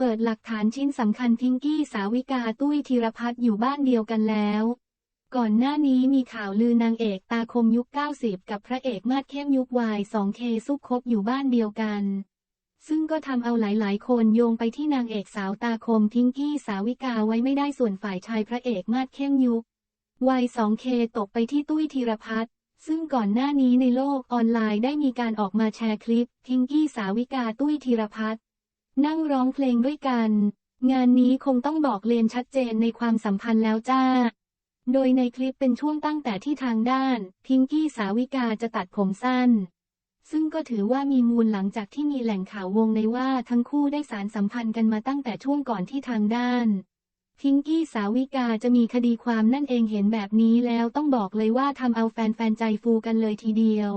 เปิดหลักฐานชิ้นสำคัญพิงกี้สาวิกาตุ้ยธีรพัฒน์อยู่บ้านเดียวกันแล้ว ก่อนหน้านี้มีข่าวลือนางเอกตาคมยุค 90 กับพระเอกมาดเข้มยุควาย 2K ซุกคบอยู่บ้านเดียวกัน ซึ่งก็ทำเอาหลาย ๆ คนโยงไปที่นางเอกสาวตาคมพิงกี้สาวิกาไว้ไม่ได้ส่วนฝ่ายชายพระเอกมาดเข้มยุควัย 2K ตกไปที่ตุ้ยธีรพัฒน์ซึ่งก่อนหน้านี้ในโลกออนไลน์ได้มีการออกมาแชร์คลิปพิงกี้สาวิกาตุ้ยธีรพัฒน์ นั่งร้องเพลงด้วยกัน งานนี้คงต้องบอกเลนชัดเจนในความสัมพันธ์แล้วจ้า โดยในคลิปเป็นช่วงตั้งแต่ที่ทางด้าน พิงกี้สาวิกาจะตัดผมสั้น ซึ่งก็ถือว่ามีมูลหลังจากที่มีแหล่งข่าววงในว่าทั้งคู่ได้สารสัมพันธ์กันมาตั้งแต่ช่วงก่อนที่ทางด้านพิงกี้สาวิกาจะมีคดีความนั่นเองเห็นแบบนี้แล้วต้องบอกเลยว่าทำเอาแฟนๆใจฟูกันเลยทีเดียว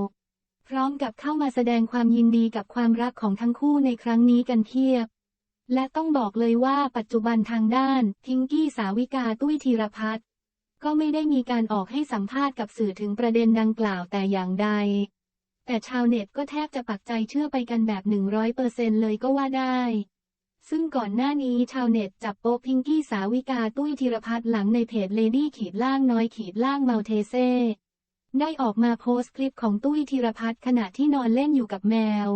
พร้อมกับเข้ามาแสดงความยินดีกับความรักของทั้งคู่ในครั้งนี้กันเทียบ และต้องบอกเลยว่าปัจจุบันทางด้านพิงกี้สาวิกาตุ้ยธีรพัฒน์ก็ไม่ได้มีการออกให้สัมภาษณ์กับสื่อถึงประเด็นดังกล่าวแต่อย่างใด แต่ชาวเน็ตก็แทบจะปักใจเชื่อไปกันแบบ 100%เลยก็ว่าได้ ซึ่งก่อนหน้านี้ชาวเน็ตจับโป๊พิงกี้สาวิกาตุ้ยธีรพัฒน์หลังในเพจเลดี้ขีดล่างน้อยขีดล่างเมาเทเซ ได้ออกมาโพสต์คลิปของตุ้ยธีรพัฒน์ขณะที่นอนเล่นอยู่กับแมว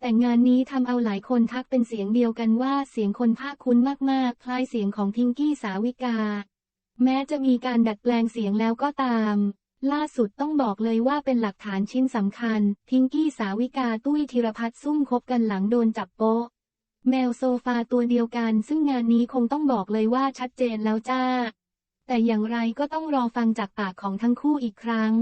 แต่งานนี้ทำเอาหลายคนทักเป็นเสียงเดียวกันว่าเสียงคนภาคคุ้นมากๆ คล้ายเสียงของพิงกี้สาวิกา แม้จะมีการดัดแปลงเสียงแล้วก็ตาม ล่าสุดต้องบอกเลยว่าเป็นหลักฐานชิ้นสำคัญ พิงกี้สาวิกาตุ้ยธีรพัฒน์ซุ่มคบกันหลังโดนจับโป๊ะแมวโซฟาตัวเดียวกัน ซึ่งงานนี้คงต้องบอกเลยว่าชัดเจนแล้วจ้า แต่อย่างไรก็ต้องรอฟังจากปากของทั้งคู่อีกครั้ง